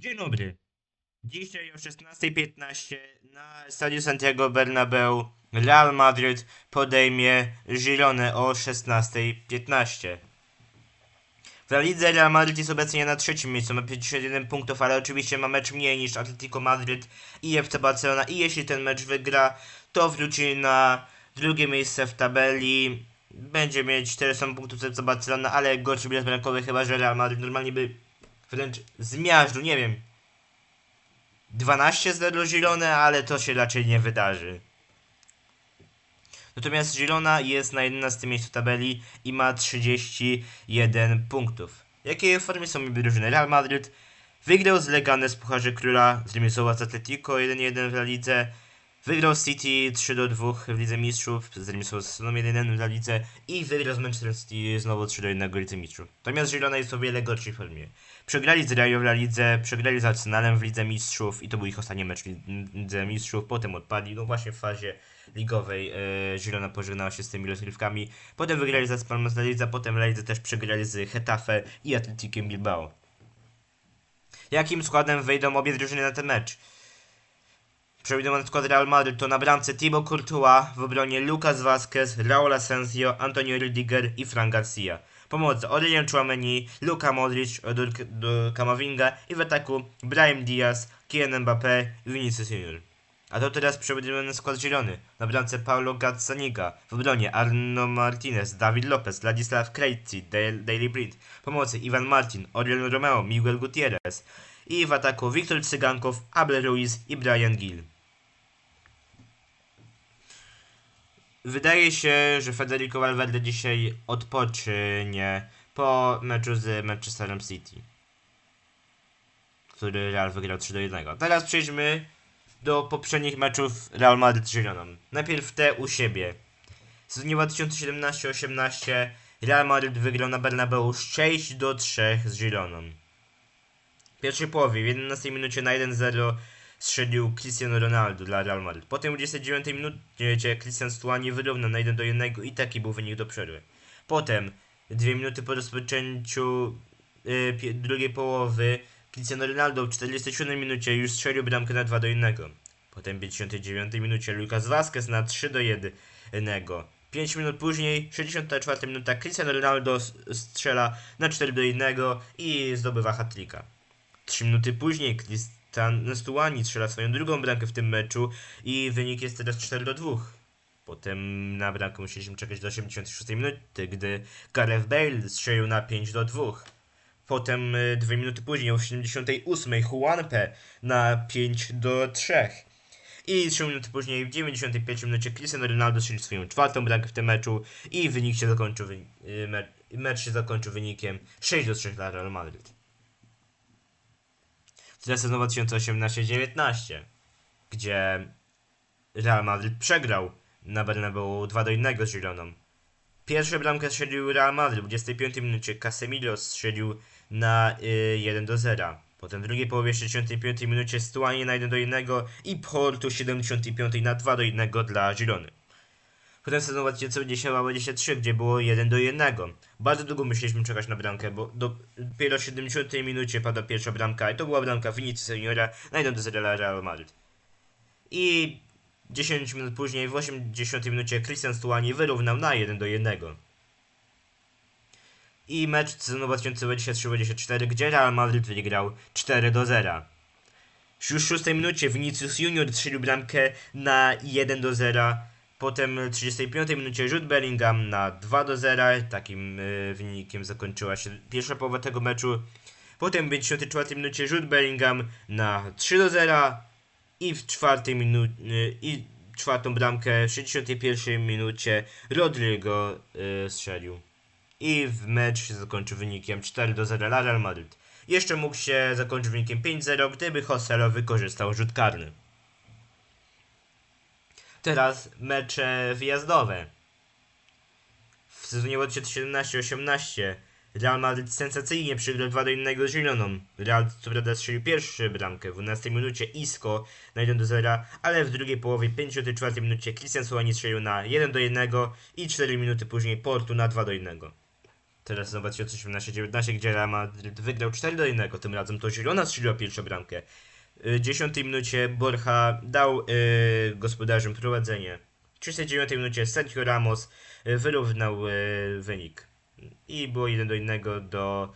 Dzień dobry. Dzisiaj o 16.15 na stadzie Santiago Bernabeu Real Madrid podejmie Girone o 16.15. W La Lidze Real Madrid jest obecnie na trzecim miejscu, ma 51 punktów, ale oczywiście ma mecz mniej niż Atletico Madrid i FC Barcelona i jeśli ten mecz wygra, to wróci na drugie miejsce w tabeli. Będzie mieć 400 punktów FC Barcelona, ale gorszy bilans bramkowy chyba, że Real Madrid normalnie by wręcz zmiażdżył, nie wiem, 12-0 Girone, ale to się raczej nie wydarzy. Natomiast Girona jest na 11 miejscu tabeli i ma 31 punktów. Jakie formie są obie drużyny? Real Madrid wygrał z Leganes Pucharze Króla, zremisował z Atletico 1-1 w La Lidze, wygrał City 3-2 w Lidze Mistrzów, zremisował z Soną 1-1 w La Lidze i wygrał z Manchester City znowu 3-1 w Lidze Mistrzów. Natomiast Girona jest o wiele gorszej formie. Przegrali z Rayo w La Lidze, przegrali z Arsenalem w Lidze Mistrzów i to był ich ostatni mecz w Lidze Mistrzów, potem odpadli, no właśnie w fazie ligowej e, pożegnała się z tymi rozgrywkami, potem wygrali z Palmas La Lidze, potem Lidze też przegrali z Hetafe i Atletikiem Bilbao. Jakim składem wejdą obie drużyny na ten mecz? Przewidywany skład Real Madrid to na bramce Thibaut Courtois, w obronie Lucas Vazquez, Raul Asensio, Antonio Rudiger i Fran Garcia. Pomocy Aurelien Chouameni, Luka Modric, do Kamavinga i w ataku Brahim Diaz, Kylian Mbappé i Vinicius Junior. A to teraz przewidywany skład zielony. Na bramce Paulo Gazzaniga, w obronie Arno Martinez, David Lopez, Ladislav Krejci, Daily Blind. Pomocy Ivan Martin, Oriol Romeo, Miguel Gutierrez. I w ataku Wiktor Cygankow, Abel Ruiz i Brian Gill. Wydaje się, że Federico Valverde dzisiaj odpocznie po meczu z Manchesterem City, który Real wygrał 3 do 1. Teraz przejdźmy do poprzednich meczów Real Madrid z Gironą. Najpierw te u siebie. W sezonie 2017-18 Real Madrid wygrał na Bernabeu 6 do 3 z Gironą. W pierwszej połowie, w 11 minucie na 1-0 strzelił Cristiano Ronaldo dla Real Madrid. Potem w 29 minucie Cristian Stuani wyrównał na 1 do 1 i taki był wynik do przerwy. Potem, dwie minuty po rozpoczęciu yy, drugiej połowy, Cristiano Ronaldo w 47 minucie już strzelił bramkę na 2 do 1. Potem w 59 minucie Lucas Vazquez na 3 do 1. 5 minut później, 64 minuta, Cristiano Ronaldo strzela na 4 do 1 i zdobywa hat-tricka. 3 minuty później Cristiano Stuani strzela swoją drugą bramkę w tym meczu i wynik jest teraz 4 do 2. Potem na bramkę musieliśmy czekać do 86 minuty, gdy Gareth Bale strzelił na 5 do 2. Potem y, dwie minuty później, w 78 Juanpe na 5 do 3. I 3 minuty później, w 91 minucie Cristiano Ronaldo strzelił swoją czwartą bramkę w tym meczu i wynik się zakończył, y, mecz się zakończył wynikiem 6 do 3 dla Real Madrid. Teraz sezon 2018-19, gdzie Real Madrid przegrał na Bernabeu 2 do 1 z Gironą. Pierwszą bramkę strzelił Real Madrid w 25 minucie. Casemiro strzelił na y, 1 do 0. Potem w drugiej połowie 65 minucie Stuanie na 1 do 1 i Porto 75 na 2 do 1 dla Girony. Potem sezon 2023, gdzie było 1 do 1. Bardzo długo musieliśmy czekać na bramkę, bo dopiero w 70 minucie padła pierwsza bramka i to była bramka Vinicius Seniora na 1 do 0 dla Real Madrid. I 10 minut później, w 80 minucie, Christian Stuani wyrównał na 1 do 1. I mecz sezonu 2023-2024, gdzie Real Madrid wygrał 4 do 0. Już w 6 minucie Vinicius Junior strzelił bramkę na 1 do 0. Potem w 35 minucie rzut Bellingham na 2 do 0. Takim y, wynikiem zakończyła się pierwsza połowa tego meczu. Potem w 54 minucie rzut Bellingham na 3 do 0 i w czwartej minucie i czwartą bramkę w 61 minucie Rodrigo y, strzelił. I w mecz się zakończył wynikiem 4 do 0 dla Real Madrid. Jeszcze mógł się zakończyć wynikiem 5-0, gdyby Joselo wykorzystał rzut karny. Teraz mecze wyjazdowe. W sezonie 2017-18 Real Madrid sensacyjnie przegrał 2 do 1 z Gironą. Real co prawda strzelił pierwszy bramkę w 12 minucie Isco na 1 do 0, ale w drugiej połowie 54 minucie Christian Solani strzelił na 1 do 1 i 4 minuty później Portu na 2 do 1. teraz sezon 2018-19, gdzie Real Madrid wygrał 4 do 1, tym razem to Zielona strzeliła pierwszą bramkę. W 10 minucie Borja dał y, gospodarzom prowadzenie. W 39 minucie Sergio Ramos y, wyrównał y, wynik. I było 1 do 1 do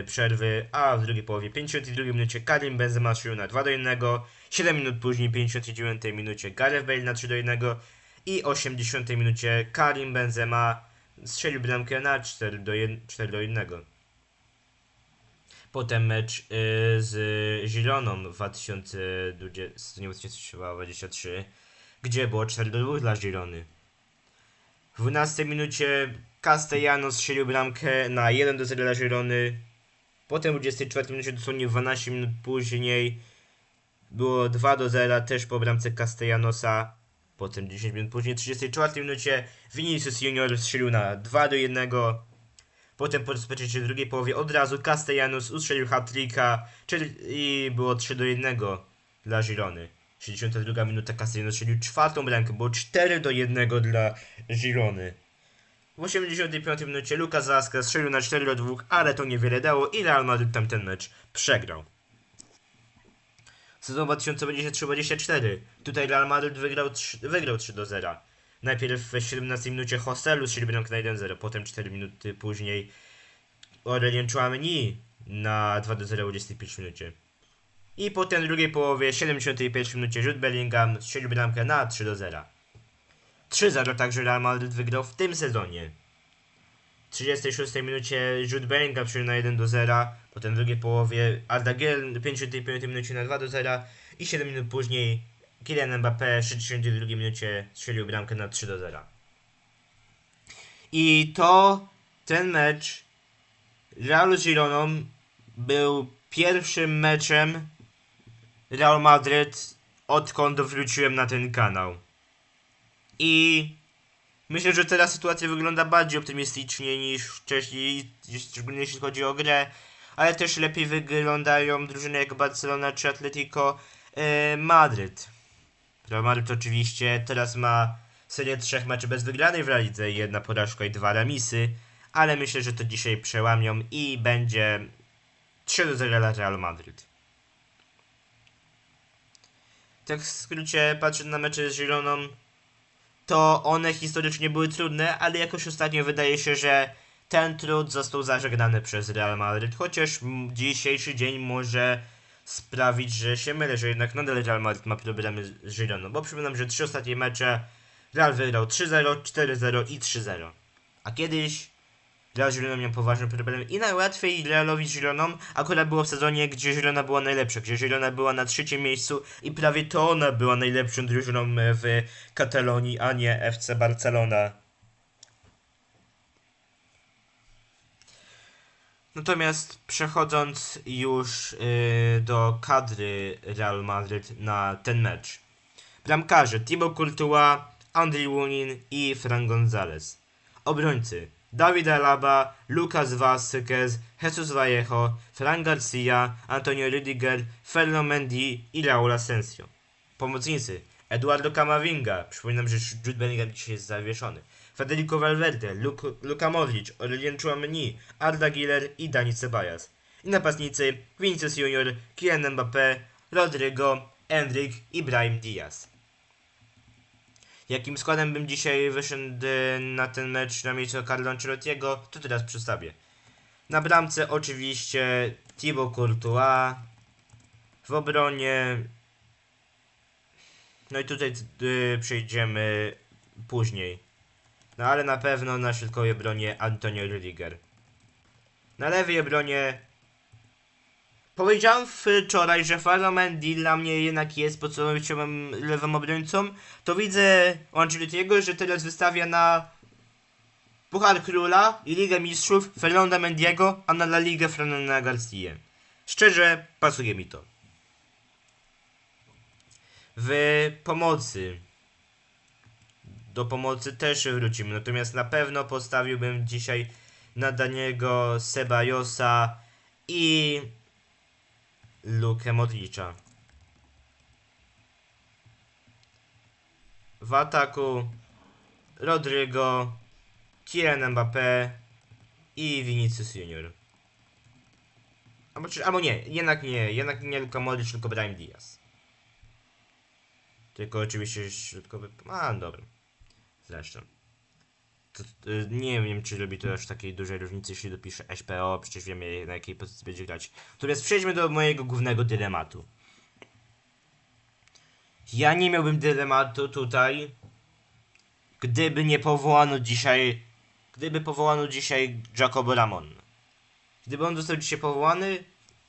y, przerwy, a w drugiej połowie 52 minucie Karim Benzema strzelił na 2 do 1. 7 minut później, 59 minucie Gareth Bale na 3 do 1 i 80 minucie Karim Benzema strzelił bramkę na 4 do 1. 4 do 1. Potem mecz y, z Ziloną w 2023, gdzie było 4 do 2 dla Zilony. W 12 minucie Castellanos strzelił bramkę na 1 do 0 dla Zilony. Potem w 24 minucie, dosłownie 12 minut później, było 2 do 0 też po bramce Castellanosa. Potem 10 minut później, w 34 minucie Vinicius Junior strzelił na 2 do 1. Potem po rozpoczęciu drugiej połowie od razu Castellanos ustrzelił hat-tricka, i było 3 do 1 dla Girony. 62 minuta Castellanos strzelił czwartą bramkę, było 4 do 1 dla Girony. W 85 minucie Lucas Vazquez strzelił na 4 do 2, ale to niewiele dało i Real Madrid tamten mecz przegrał. Sezon 2023-24. Tutaj Real Madrid wygrał 3, wygrał 3 do 0. Najpierw w 17 minucie Hostelu strzelił bramkę na 1-0, potem 4 minuty później Aurelien Chouameni na 2 do 0 w 25 minucie. I potem w drugiej połowie, 71 minucie Jude Bellingham strzelił bramkę na 3 do 0. 3-0 także Real Madrid wygrał w tym sezonie. W 36 minucie Jude Bellingham strzelił na 1 do 0, potem w drugiej połowie Arda w 55 minucie na 2 do 0 i 7 minut później Kylian Mbappé w 62 minucie strzelił bramkę na 3 do 0. I to ten mecz Realu z Gironą był pierwszym meczem Real Madrid odkąd wróciłem na ten kanał. I myślę, że teraz sytuacja wygląda bardziej optymistycznie niż wcześniej, szczególnie jeśli chodzi o grę, ale też lepiej wyglądają drużyny jak Barcelona czy Atletico e, Madryt. Real Madrid oczywiście teraz ma serię trzech meczy bez wygranej w La Lidze, jedna porażka i dwa remisy, ale myślę, że to dzisiaj przełamią i będzie 3 do 0 dla Real Madrid. Tak w skrócie, patrząc na mecze z Gironą, to one historycznie były trudne, ale jakoś ostatnio wydaje się, że ten trud został zażegnany przez Real Madrid, chociaż dzisiejszy dzień może sprawić, że się mylę, że jednak nadal Real Madrid ma problemy z Gironą, bo przypominam, że trzy ostatnie mecze Real wygrał 3-0, 4-0 i 3-0. A kiedyś Real z Gironą miał poważne problemy i najłatwiej Realowi z Gironą akurat było w sezonie, gdzie Girona była najlepsza, gdzie Girona była na trzecim miejscu i prawie to ona była najlepszą drużyną w Katalonii, a nie FC Barcelona. Natomiast przechodząc już yy, do kadry Real Madrid na ten mecz. Bramkarze Thibaut Courtois, Andriy Lunin i Fran Gonzalez. Obrońcy David Alaba, Lucas Vázquez, Jesus Vallejo, Fran Garcia, Antonio Rüdiger, Ferlo Mendy i Raúl Asensio. Pomocnicy Eduardo Camavinga, przypominam, że Jude Bellingham dzisiaj jest zawieszony. Federico Valverde, Luka, Luka Modric, Aurelien Chouameni, Arda Güler i Dani Ceballos. I napastnicy Vinicius Junior, Kylian Mbappé, Rodrigo, Endrick i Brahim Diaz. Jakim składem bym dzisiaj wyszedł na ten mecz na miejscu Carlo Ancelottiego, to teraz przedstawię. Na bramce oczywiście Thibaut Courtois, w obronie no i tutaj y, przejdziemy później. No ale na pewno na środkowej obronie Antonio Rüdiger. Na lewej obronie Powiedziałem wczoraj, że Faro Mendy dla mnie jednak jest podstawowym lewym obrońcą, to widzę Ancelottiego, że teraz wystawia na Puchar Króla i Ligę Mistrzów Fernanda Mendiego, a na La Ligę Fernanda Garcia. Szczerze, pasuje mi to. W pomocy. Do pomocy też wrócimy, natomiast na pewno postawiłbym dzisiaj na Daniego Sebajosa i Lukę Modricza. W ataku Rodrigo, Kylian Mbappé i Vinicius Junior. Albo, czy, albo nie, jednak nie, jednak nie Luka Modric, tylko Brahim Diaz. Tylko oczywiście środkowy, a dobra. Zresztą. To, y, nie wiem, czy robi to aż takiej dużej różnicy, jeśli dopiszę SPO, przecież wiemy na jakiej pozycji będzie grać. Natomiast przejdźmy do mojego głównego dylematu. Ja nie miałbym dylematu tutaj, gdyby nie powołano dzisiaj, gdyby powołano dzisiaj Jacobo Ramon. Gdyby on został dzisiaj powołany,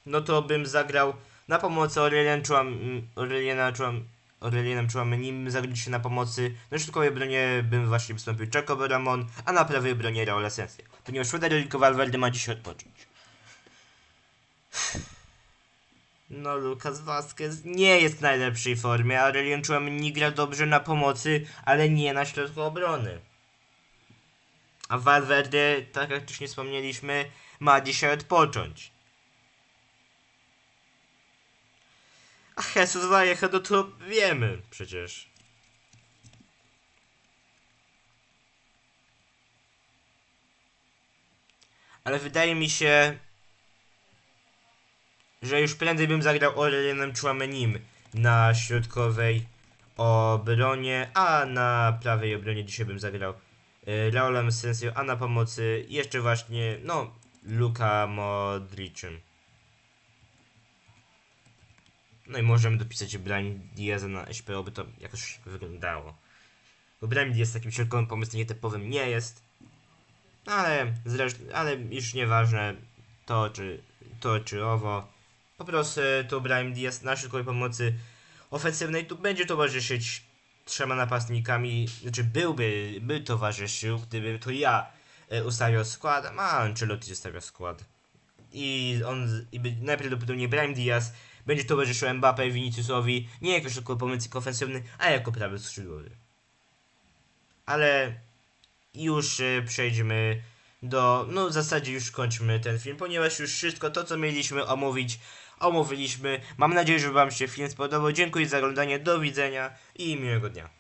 no to bym zagrał na pomocy Aurelian Chouam, Aureliana Chouam, Aurelianem Chouamenim, zagraliście na pomocy, na środkowej obronie bym właśnie wystąpił Jacobo Ramon, a na prawej obronie Raul Asensio, ponieważ Federico Valverde ma dzisiaj odpocząć. No, Lucas Vazquez nie jest w najlepszej formie. Aurelian Chouameni gra dobrze na pomocy, ale nie na środku obrony. A Valverde, tak jak wcześniej wspomnieliśmy, ma dzisiaj odpocząć. A Jesus Vallejo, no to wiemy przecież. Ale wydaje mi się, że już prędzej bym zagrał Aurelienem Chouamenim na środkowej obronie, a na prawej obronie dzisiaj bym zagrał y, Raulem Sensio, a na pomocy jeszcze właśnie, no, Luka Modricem. No i możemy dopisać Brahim Diaza na SPO, by to jakoś wyglądało. Bo Brahim Diaz takim środkowym pomysłem nietypowym nie jest. Ale zresztą, ale już nieważne to czy, to czy owo. Po prostu to Brahim Diaz na środkowej pomocy ofensywnej tu będzie towarzyszyć trzema napastnikami, znaczy byłby, by towarzyszył, gdyby to ja e, ustawiał skład, a Ancelotti zostawiał skład. I on, i najprawdopodobniej Brahim Diaz będzie towarzyszył Mbappé i Viniciusowi, nie jako środkowy pomocnik ofensywny, a jako prawy skrzydłowy. Ale już e, przejdźmy do, no w zasadzie już kończmy ten film, ponieważ już wszystko to, co mieliśmy omówić, omówiliśmy. Mam nadzieję, że Wam się film spodobał. Dziękuję za oglądanie, do widzenia i miłego dnia.